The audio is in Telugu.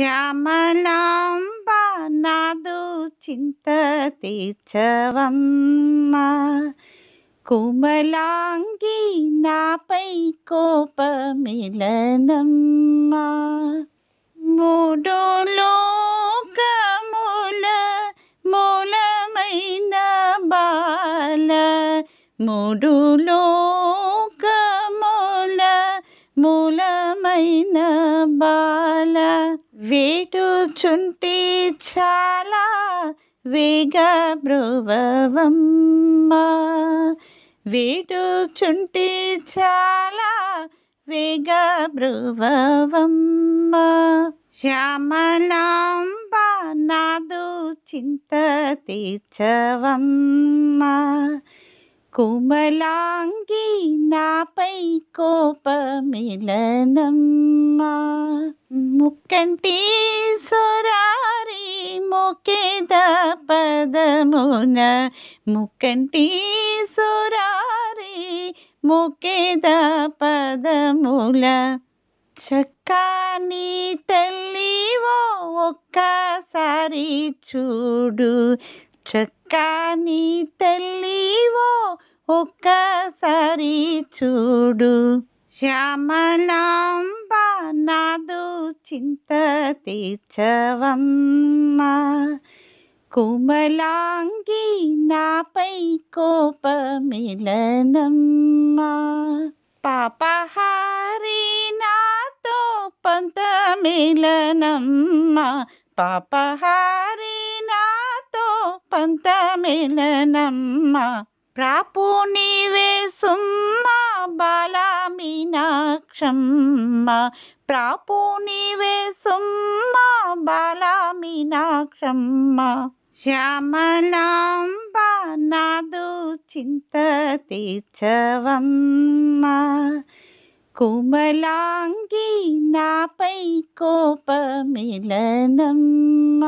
శ్యామలాంబ నాదు చింత తీర్చవమ్మ. కుమలాంగి నాపై కోపమిలనమ్మ. మూడు లోకముల మూలమైన బాల. మూడు లో ప్రియమైన బాల వేటుచుంటి చాలా వేగ బ్రువవమ్మ. వేటుచుంటి చాలా వేగ బ్రువవమ్మ. శ్యామలాంబ నాదు చింత తీర్చవమ్మ. కుమలాంగి నాపై కోపమిలనమ్మా. ముక్కంటి సొరారి మొకేద పదమున. ముక్కంటి సొరారి మొకేద పదముల. చక్కని తల్లివో ఒక్కసారి చూడు. చక్కని తల్లివో ఒక్కసారి చూడు. శ్యామలాంబ నాదు చింత తీర్చవమ్మ. కుమలాంగి నాపై కోపమిలనమ్మ. పాపహారి నాతో పంతమిలనమ్మ. పాపహారి నాతో పంతమిలనమ్మ. ప్రాపు నీవే సుమ్మ బాలామీనాక్షమ్మ. ప్రాపు నీవే సుమ్మ బాలామీనాక్షమ్మ. శ్యామలాంబ నాదు చింత తీర్చవమ్మ. కుమలాంగి నాపై కోపమిలనమ్మ.